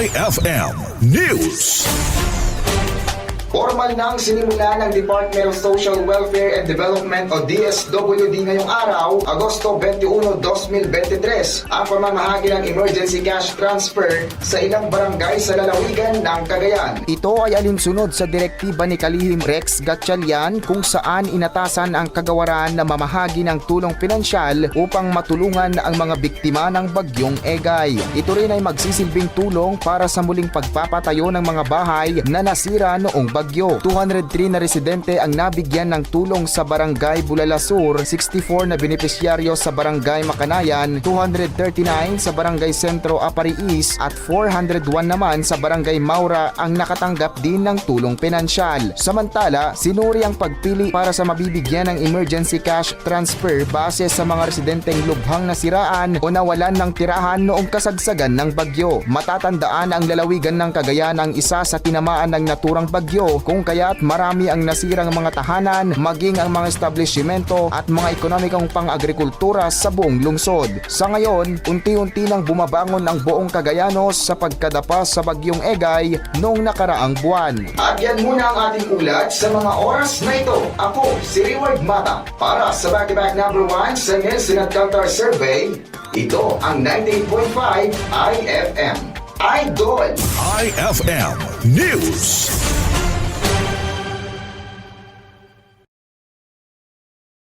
IFM News. Formal nang sinimula ng Department of Social Welfare and Development o DSWD ngayong araw, Agosto 21, 2023, ang pamamahagi ng emergency cash transfer sa ilang barangay sa lalawigan ng Cagayan. Ito ay alinsunod sa direktiba ni Kalihim Rex Gatchalian kung saan inatasan ang kagawaran na mamahagi ng tulong pinansyal upang matulungan ang mga biktima ng bagyong Egay. Ito rin ay magsisilbing tulong para sa muling pagpapatayo ng mga bahay na nasira noong bagyo. 203 na residente ang nabigyan ng tulong sa Barangay Bulala Sur, 64 na benepisyaryo sa Barangay Makanayan, 239 sa Barangay Sentro Apari East at 401 naman sa Barangay Maura ang nakatanggap din ng tulong pinansyal. Samantala, sinuri ang pagpili para sa mabibigyan ng emergency cash transfer base sa mga residenteng lubhang nasiraan o nawalan ng tirahan noong kasagsagan ng bagyo. Matatandaan ang lalawigan ng Cagayan ang isa sa tinamaan ng naturang bagyo kung kaya't marami ang nasirang mga tahanan maging ang mga establishmento at mga ekonomikong pang-agrikultura sa buong lungsod. Sa ngayon, unti-unti nang bumabangon ang buong Cagayanos sa pagkadapa sa bagyong Egay noong nakaraang buwan. At yan muna ang ating ulat sa mga oras na ito. Ako, si Reward Mata, para sa back-to-back number 1 sa Nielsen at Kantar Survey, ito ang 98.5 IFM. Idol! IFM News.